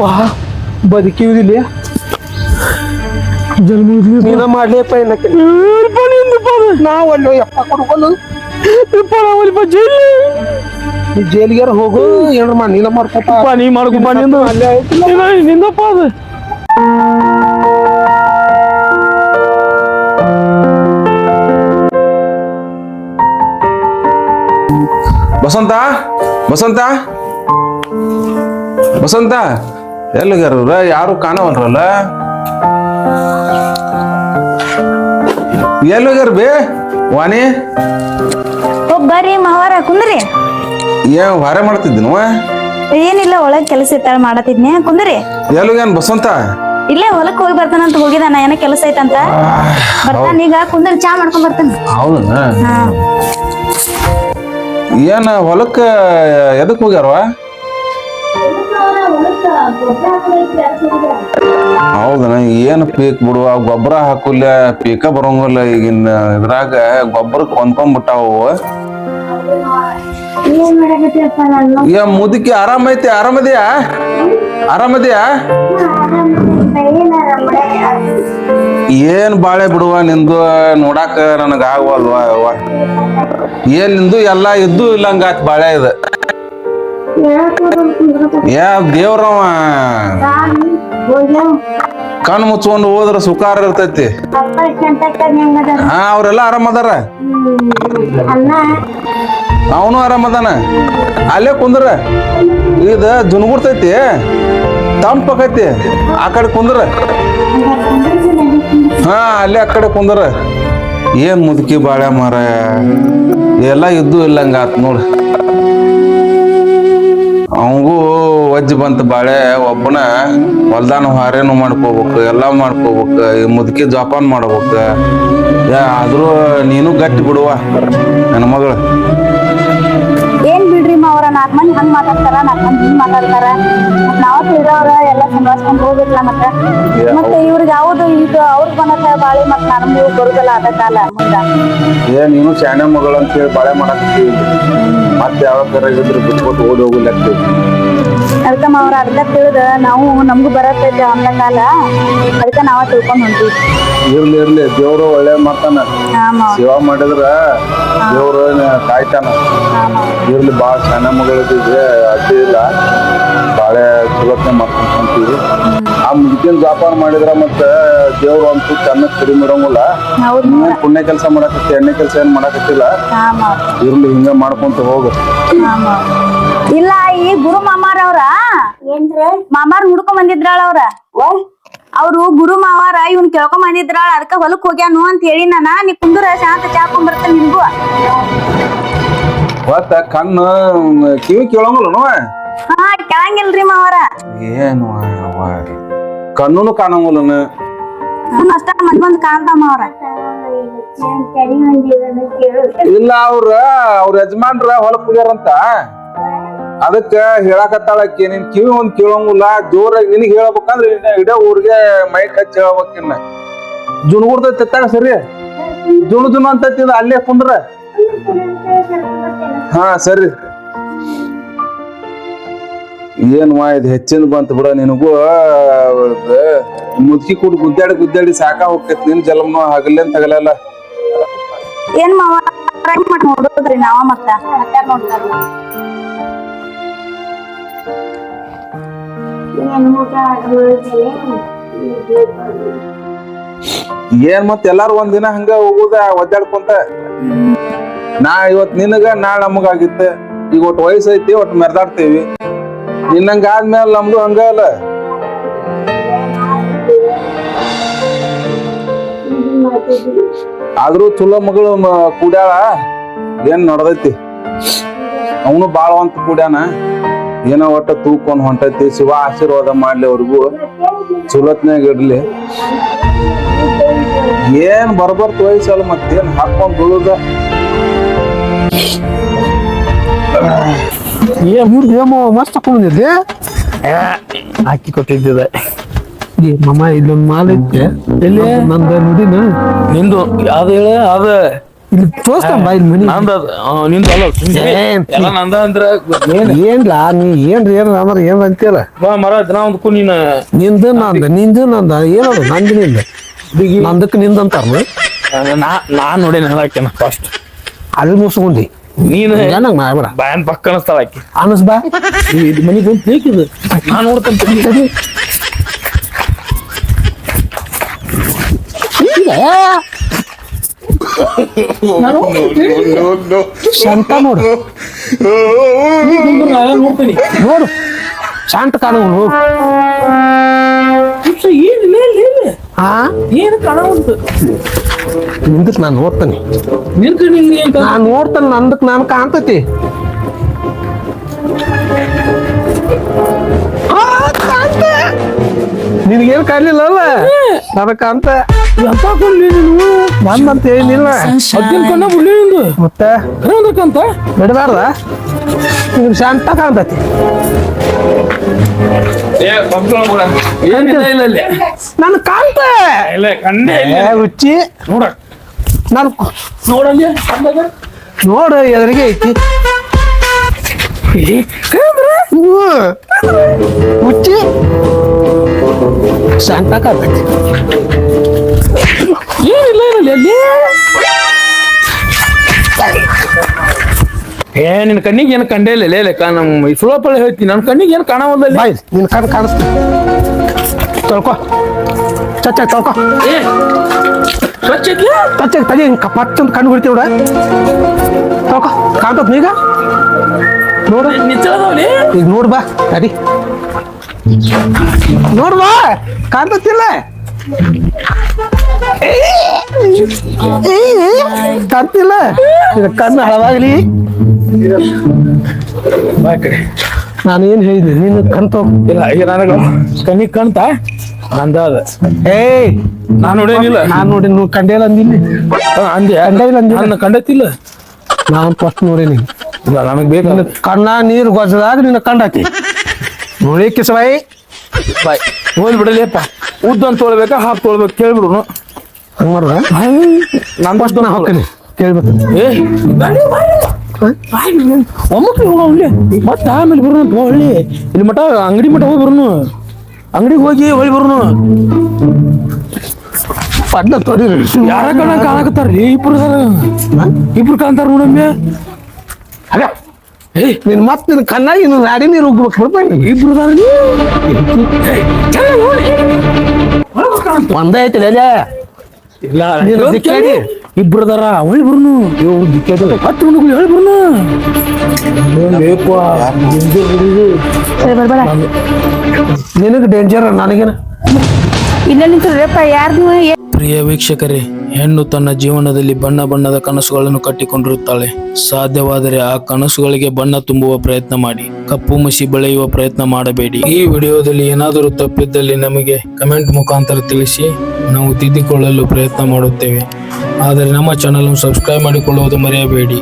ವಾ ಬದುಕಿಯುದಿಲ್ಲ ಜನ್ಮ ನೀನ ಮಾಡ್ಲಿಯಪ್ಪ ಏನಕ್ಕೆ ನಾವು ಅಲ್ಲೋ ಯಪ್ಪ ಕೊಡ್ಕೊಂಡು. ನೀ ಜೈಲಿಗಾರ ಹೋಗು ಏನ್ರ ಮಾಡಿ ನೀನ ಮಾಡ್ಕೊಪ್ಪ. ನೀ ಮಾಡ್ಕೊಪ್ಪ ನಿಂದು. ಅಲ್ಲೇ. ನಿಂದಪ್ಪ ಅದು. ಬಸಂತ ಬಸಂತ. ಬಸಂತ. ಎಲ್ಲಿಗಾರ ಯಾರು ಕಾಣವನ್ರಲ್ಲ? ಎಲ್ಲಿಗಾರ ಬೇ? ವಾಣಿ? ಬರ್ರಿ ಮಾವಾರ ಕುಂದ್ರಿ. ಏನ್ ಹೊರೆ ಮಾಡ್ತಿದ್ದೀನವ ಏನಿಲ್ಲ ಒಳಗ್ ಕೆಲಸ ಇತ್ತಾಳ ಮಾಡತ್ತಿದ್ನೇ. ಕುಂದ್ರಿ. ಎಲ್ಲಿಗೇನ್ ಬಸವಂತ? ಇಲ್ಲೇ ಹೊಲಕ್ ಹೋಗಿ ಬರ್ತಾನಂತ ಹೋಗಿದಾನ ಏನೋ ಕೆಲಸ ಐತಂತ. ಬರ್ತಾನ ಈಗ ಕುಂದ್ರಿ ಚಾ ಮಾಡ್ಕೊಂಡ್ ಬರ್ತಾನ. ಹೌದಾ? ಏನ ಹೊಲಕ್ ಹೊಲಕ್ಕ ಎದಕ್ ಹೋಗ್ಯಾರವ ಹೌದನ ಏನು ಪೀಕ್ ಬಿಡುವ ಗೊಬ್ಬರ ಹಾಕುಲ್ಲ ಪೀಕ ಬರೋಂಗಿಲ್ಲ ಈಗಿನ ಇದ್ರಾಗ. ಗೊಬ್ಬರಕ್ಕೆ ಹೊಂದ್ಕೊಂಡ್ಬಿಟ್ಟಾವು ಏ, ಮುದುಕಿ ಆರಾಮೈತಿ ಆರಾಮದಿಯಾ ಆರಾಮದಿಯಾ ಏನ್ ಬಾಳೆ ಬಿಡುವ? ನಿಂದು ನೋಡಾಕ ನನಗ ಆಗವಲ್ವ. ಏನ್ ನಿಂದು? ಎಲ್ಲಾ ಇದ್ದು ಇಲ್ಲಂಗಾತ್ ಬಾಳೆ ಇದು. ಯಾ ದೇವ್ರವ ಕಣ್ ಮುಚ್ಕೊಂಡು ಹೋದ್ರ ಸುಖಾರ ಇರ್ತೈತಿ. ಹಾ, ಅವ್ರೆಲ್ಲ ಆರಾಮದಾರ ಅವನು ಆರಾಮದಾನ ಅಲ್ಲೇ ಕುಂದ್ರ. ಇದ ಜುನ್ಗುಡ್ತೈತಿ ತಂಪಕೈತಿ ಆ ಕಡೆ ಕುಂದ್ರ. ಹಾ, ಅಲ್ಲೇ ಆ ಕಡೆ ಕುಂದ್ರ. ಏನ್ ಮುದುಕಿ ಬಾಳೆ ಮಾರ ಎಲ್ಲ ಇದ್ದು ಇಲ್ಲಂಗ ಆತ್ ನೋಡ್. ಅವಂಗೂ ವಜ್ಜ ಬಂತು ಬಾಳೆ, ಒಬ್ಬನ ಹೊಲ್ದಾನ ಹಾರೇನು ಮಾಡ್ಕೋಬೇಕು, ಎಲ್ಲ ಮಾಡ್ಕೋಬೇಕು ಮುದುಕಿ ಜೋಪಾನ ಮಾಡ್ಬೇಕು. ಆದರೂ ನೀನು ಗಟ್ಟಿ ಬಿಡುವ, ನನ್ನ ಮಗಳು. ನಾಲ್ಕ್ ಮಂದಿ ಹಂಗೆ ಮಾತಾಡ್ತಾರ ನಾಲ್ಕು ಮಂದಿ ಹಿಂಗೆ ಮಾತಾಡ್ತಾರ. ಮತ್ತು ನಾವು ತಿಳಿದವ್ರ ಎಲ್ಲ ಸಂಭಾಳ್ಸ್ಕೊಂಡ್ ಹೋಗಿಲ್ಲ ಮತ್ತೆ? ಮತ್ತೆ ಇವ್ರಿಗೆ ಯಾವುದು ಇದು ಅವ್ರಿಗೆ ಬಂದ ಬಾಳಿ ಮತ್ ನಮ್ಗೆ ಬರುದಲ್ಲ ಅದ ಕಾಲ ಮುಂದೆ. ಏ ನೀನು ಶಾಣೆ ಮಗಳು ಅಂತ ಹೇಳಿ ಬಾಳೆ ಮಾಡಕತ್ತೀವಿ ಮತ್ತೆ ಯಾವ ಥರ ಇದ್ರೆ ಬಿಟ್ಕೊಟ್ಟು ಓಡಿ ಹೋಗ್ಲಕ್ಕ ಅದಕ್ಕ ಅವ್ರ ಅರ್ಧ ತಿಳಿದ ನಾವು ನಮ್ಗೂ ಬರತ್ತೈತೆ ಆಮೇಲೆ ಕಾಲ ಅದಕ್ಕೆ ನಾವ ತಿಳ್ಕೊಂಡ್ ಹೊಂಟಿವಿ. ಇರ್ಲಿ ಇರ್ಲಿ. ದೇವ್ರು ಒಳ್ಳೆ ಮಾಡ್ತಾನ. ಸೇವಾ ಮಾಡಿದ್ರ ದೇವ್ರು ಕಾಯ್ತಾನ. ಇರ್ಲಿ ಬಾಳ ಸಣ್ಣ ಮಗಳಿಗೆ ಅಡ್ಡಿ ಇಲ್ಲ. ಬಾಳೆ ಚಲೋತ್ನೆ ಮಾಡ್ಕೊಂತೀವಿ ಆ ಮುಗಿನ ವ್ಯಾಪಾರ ಮಾಡಿದ್ರ ಮತ್ತೆ ದೇವ್ರು ಅಂತೂ ಚೆನ್ನಾಗಿ ಕಡಿಮೆ ಹೌದ್. ನೀನ್ ಪುಣ್ಯ ಕೆಲಸ ಮಾಡಕತ್ತಿ ಎಣ್ಣೆ ಕೆಲಸ ಏನ್ ಮಾಡಕತ್ತಿಲ್ಲ. ಇರ್ಲಿ ಹಿಂಗ ಮಾಡ್ಕೊಂತ ಹೋಗ. ಇಲ್ಲ ಈ ಗುರು ಮಾಮಾರವ್ರ ಅವ್ರ? ಏನ್ರ? ಮಾಮಾರ್ ಹುಡ್ಕೊಂಡ್ ಬಂದಿದ್ರಾಳ ಅವ್ರ? ಅವ್ರು ಗುರು ಮಾವಾರ ಇವ್ನ್ ಕೇಳ್ಕೊಂಡ್ ಬಂದಿದ್ರಾಳ ಅದಕ್ಕ ಹೊಲಕ್ ಹೋಗ್ಯಾನು ಅಂತ ಹೇಳಿ ನಾನ ನೀ ಕುಂದ್ರ ಶಾಂತ ಚಾಕೊಂಡ್ ಬರ್ತೇನೆ ನಿಮ್ಗೂ. ಮತ್ತ ಕಣ್ಣು ಕಿವಿ ಕೇಳಂಗಿಲ್ಲ ಹಾ ಕೇಳಂಗಿಲ್ರಿ ಮಾವಾರ ಏನು ಅವ್ವ? ಕಣ್ಣುನು ಕಾಣಂಗಿಲ್ಲನ? ನಾನು ಅಷ್ಟ ಕಾಣ್ತಾ ಮಾವಾರ ಇಲ್ಲ ಅವ್ರ ಅವ್ರ ಯಜಮಾನ್ರ ಹೊಲಕ್ ಹೋಗ್ಯಾರಂತ? ಅದಕ್ಕ ಹೇಳಕತ್ತಾಳ ಆಕಿ, ನಿನ್ ಕಿವಿ ಒಂದ್ ಕೇಳೋಂಗಿಲ್ಲ, ಜೋರಾಗಿ ನಿನಗೆ ಹೇಳ್ಬೇಕಂದ್ರೆ ಇಡೇ ಊರಿಗೆ ಮೈಕ್ ಹಚ್ಚಿ ಹೇಳ್ಬೇಕಿನ್ನ ಜುನ್ಗುಡ್ದ ತೆತ್ತಾಗ ಸರಿ? ಜುಣು ಜುನ್ ಅಂತ ಅಲ್ಲೇ ಕುಂದ್ರ? ಹಾ, ಸರಿ. ಏನ್ ಮಾ ಇದು ಹೆಚ್ಚಿನ ಬಂತ ಬಿಡ ನಿನಗೂ. ಮುದುಕಿ ಕೂಡ ಗುದ್ದಾಡಿ ಗುದ್ದಾಡಿ ಸಾಕ ಹೋಗ್ತೈತಿ ನಿನ್ ಜಲಮ ಹಗಲೇನ್ ತಗಲಲ್ಲ. ಏನ್ ಮಾವ ನೋಡೋದ್ರಿ ನಾವ ಮತ್ತ? ನೋಡ್ತಾರ ಏನ್ ಮತ್ ಎಲ್ಲಾರು ಒಂದಿನ ಹಂಗ ಹೋಗುದ, ಒದ್ದಾಡ್ಕೊಂತ? ನಾ ಇವತ್ ನಿನಗ, ನಾಳೆ ನಮಗ ಆಗಿತ್ತೆ ಈಗ ಒಟ್ಟು ವಯಸ್ಸು ಐತಿ ಒಟ್ಟು ಮೆರ್ದಾಡ್ತೇವಿ. ನಿನ್ನಂಗ ಆದ್ಮೇಲೆ ನಮ್ದು ಹಂಗ ಅಲ್ಲ. ಆದ್ರೂ ಚಲೋ ಮಗಳು ಕೂಡ್ಯಾಳ. ಏನ್ ನಡ್ದೈತಿ? ಅವನು ಬಾಳವಂತ ಕೂಡ್ಯಾನ. ಏನೋ ಒಟ್ಟ ತೂಕೊಂಡ್ ಹೊಂಟೈತಿ. ಶಿವ ಆಶೀರ್ವಾದ ಮಾಡ್ಲಿ ಅವ್ರಿಗೂ. ಚಲೋತ್ನಾಗ ಇರ್ಲಿ. ಏನ್ ಬರ್ಬರ್ತ ವಯಸ್ಸಲ್ಲ ಮತ್ತೇನ್ ಹಾಕೊಂಡ್ ಬೀಳುದ ಏ ಮೂರ್ ಏಮೋ ಮಸ್ತ್ ಹಾಕೊಂಡಿದ್ದೆ ಹಾಕಿ ಕೊಟ್ಟಿದ್ದಿದೆ. ಈ ಮಮ್ಮ ಇಲ್ಲೊಂದ್ ಮಾಲ್ ಐತೆ. ಎಲ್ಲಿ? ನಂದ ನುಡಿನ? ನಿಂದು? ಯಾವ್ದು ಹೇಳ? ಅದ. ಇಲ್ಲಿ ತೋರ್ಸ್ತಾನ ಬಾ ಇಲ್ಲಿ ಮನಿ ನಂದ ನಿಂದ ಅಲ್ಲ ಏನ್? ಎಲ್ಲ ನಂದ ಅಂದ್ರ ಏನ್? ಏನ್ಲಾ ನೀ ಏನ್ರಿ ಏನ್ ಅಂದ್ರೆ ಏನ್ ಅಂತೀಯಲ್ಲ? ಬಾ ಮರ ದಿನ ಒಂದ್ಕು ನೀನ. ನಿಂದ ನಂದ ನಿಂದ ನಂದ ಏನದು ನಂದ ನಿಂದ. ನಂದಕ್ಕೆ ನಿಂದ ಅಂತಾರ ನಾ? ನಾನ್ ನೋಡಿ ಫಸ್ಟ್ ಅಲ್ಲಿ ಮುಸ್ಕೊಂಡಿ ನೀನು ಮಾಡ್ಬೇಡ ಬಾಯನ್ ಪಕ್ಕ ಅನಸ್ತಾಳ ಆಕಿ. ಅನಸ್ ಬಾ. ಇದು ಮನಿ ಬಂದು ಬೇಕಿದು. ತಡಿ. ಇಲ್ಲ. ಶಾಂತ ನೋಡು. ನೋಡ್ತೀನಿ ನೋಡು. ಶಾಂತ ಕಾಣ ನೋಡು. ಏನಿಲ್ಲ ಇಲ್ಲ ಹಾ ಏನು ಕಾಣವಂತ ನಿಂದಕ್ ನಾನು ನೋಡ್ತೇನೆ. ನಿಂತ ನಿಂಗೆ ಕಾಣ? ನಾನ್ ನೋಡ್ತಾನೆ ನಂದಕ್ ನಾನು ಕಾಣ್ತತಿ. ನಿನಗೇನು ಕಾಣ್ಲಿಲ್ಲ ಅಲ್ಲ ನನಗ್ ಕಾಣ್ತ ಎಂತ ಕೊಡ್ಲಿ ನೀನು? ಬಂದಂತ ಏನಿಲ್ಲ ಅದ್ದಿನ ಕಣ್ಣ ಬಿಡ್ಲಿ ನಿಂದು. ಮತ್ತೆ? ಖರೆ ಅಂದ್ರಕ್ಕಂತ ಬಿಡಬಾರ್ದ? ನಿಮ್ಗೆ ಶಾಂತ ಕಾಣ್ತತಿ. ನನ್ ಕಾಂತ ಹುಚ್ಚಿ. ನೋಡ. ನಾನು ನೋಡಲ್ಲಿ ನೋಡು ಎದುರಿಗೆ ಐತಿ. ಶಾಂತ ಕಾಣ್ತತಿ ಏನಿಲ್ಲ ಏ ನಿನ್ನ ಕಣ್ಣಿಗೆ ಏನು ಕಂಡೇ ಇಲ್ಲ. ಲೇ ಲೆಕ್ಕ ನಮ್ಮ ಸುಳಪಳ್ಳಿ ಹೇಳ್ತೀನಿ ನನ್ನ ಕಣ್ಣಿಗೆ ಏನು ಕಾಣವಲ್ಲ. ಬಾಯ್ ನಿನ್ ಕಣ್ ಕಾಣಿಸ್ತೀನಿ ತೊಳ್ಕೊ. ಚಚ್ಚ ತೊಳ್ಕೊ. ಏ ಸ್ವಚ್ಛ ಐತ್ಲೇ? ಚಚ್ಚ ತಡಿ ಪಚ್ಚಂತ ಕಣ್ಣು ಬಿಡ್ತೀವಿ ತೊಳ್ಕೊ ಕಾಣ್ತದ ನೀಗ? ನೋಡು. ನಿಚ್ಚಳದವ್ಲಿ ಈಗ ನೋಡು ಬಾ ಅರಿ ನೋಡ್ ಬಾ ಕಾಣ್ತಿಲ್ಲ ಕಾಣ್ತಿಲ್ಲ ಇದು ಕಣ್ಣು ಹಳವಾಗ್ಲಿ. ಕಡೆ. ನಾನು ಏನ್ ಹೇಳಿದೆ? ನಿನ್ನ ಕಂತ ಇಲ್ಲ ಈಗ ನನಗ ಕಣ್ಣಿಗೆ ಕಂತ ನಂದ ಅದ. ಏಯ್ ನಾನು ನೋಡೇನಿಲ್ಲ. ನಾನು ನೋಡಿ ನೀವು ಕಂಡೇಲ್ಲ ಅಂದಿಲ್ಲ ಅಂದೆ ಕಂಡೇ ಇಲ್ಲ ಅಂದಿಲ್ಲ ನಾನ್ ಫಸ್ಟ್ ನೋಡೇನಿ. ಇಲ್ಲ ಬೇಕಂದ್ರೆ ಬೇಕು ಕಣ್ಣ ನೀರು ಗೊಜ್ಜದಾಗ ನಿನ್ನ ಕಂಡಾತಿ ನೋಡಿ ಕಿಸವಾಯಿ ಬಾಯ್. ಹೋದ್ ಬಿಡಲಿಯಪ್ಪ ಉದ್ದ ಅಂತ ತೊಳ್ಬೇಕಾ ಹಾಫ್ ತೊಳ್ಬೇಕು ಕೇಳ್ಬಿಡು. ಹಂಗ ಮಾಡ್ದ? ನಾನು ಫಸ್ಟ್ ನಾ ಹೋಗ್ತೀನಿ ಕೇಳ್ಬೇಕು. ಏ ಒಮ್ಮಕ್ಳು ಹೋಗ್ಲಿ. ಮತ್ತೆ ಆಮೇಲೆ ಬರೋಣ ಹೊಳ್ಳಿ ಇಲ್ಲಿ ಮಠ ಅಂಗಡಿ ಮಟ ಹೋಗಿ ಬರೋನು ಅಂಗಡಿಗೆ ಹೋಗಿ ಹೊಳಿ ಬರೋನು ಪಡ್ಡ ತೊಡಿ ಯಾರ ಕಣ ಕಾಣಕತ್ತಾರ್ರಿ ಇಬ್ರು ಇಬ್ರು ಕಾಣ್ತಾರ ನೋಡಮ್ಮೆ. ಏ ನಿನ್ ಮತ್ ನಿನ್ ಕಣ್ಣಾಗಿ ಇನ್ನು ನಾಡಿ ನೀರು ಉಗ್ಬೇಕು ಇಬ್ರು. ಒಂದೇ ಐತಿ ಇಲ್ಲ. ಇಬ್ರು ಅದಾರ ಹೊಳಿ ಬರ್ನು ಹತ್ತು ಹುಡುಗರು ಹೇಳಿ ಬರ್ನು ನಿನಗೆ ಡೇಂಜರ್ ನನಗೇನ? ಇಲ್ಲ ನಿಂತ್ರಪ್ಪ ಯಾರು ನೀವು? ಪ್ರಿಯ ವೀಕ್ಷಕರೇ, ಹೆಣ್ಣು ತನ್ನ ಜೀವನದಲ್ಲಿ ಬಣ್ಣ ಬಣ್ಣದ ಕನಸುಗಳನ್ನು ಕಟ್ಟಿಕೊಂಡಿರುತ್ತಾಳೆ. ಸಾಧ್ಯವಾದರೆ ಆ ಕನಸುಗಳಿಗೆ ಬಣ್ಣ ತುಂಬುವ ಪ್ರಯತ್ನ ಮಾಡಿ, ಕಪ್ಪು ಮಸಿ ಬೆಳೆಯುವ ಪ್ರಯತ್ನ ಮಾಡಬೇಡಿ. ಈ ವಿಡಿಯೋದಲ್ಲಿ ಏನಾದರೂ ತಪ್ಪಿದ್ದಲ್ಲಿ ನಮಗೆ ಕಮೆಂಟ್ ಮುಖಾಂತರ ತಿಳಿಸಿ, ನಾವು ತಿದ್ದಿಕೊಳ್ಳಲು ಪ್ರಯತ್ನ ಮಾಡುತ್ತೇವೆ. ಆದರೆ ನಮ್ಮ ಚಾನಲ್ ಸಬ್ಸ್ಕ್ರೈಬ್ ಮಾಡಿಕೊಳ್ಳುವುದು ಮರೆಯಬೇಡಿ.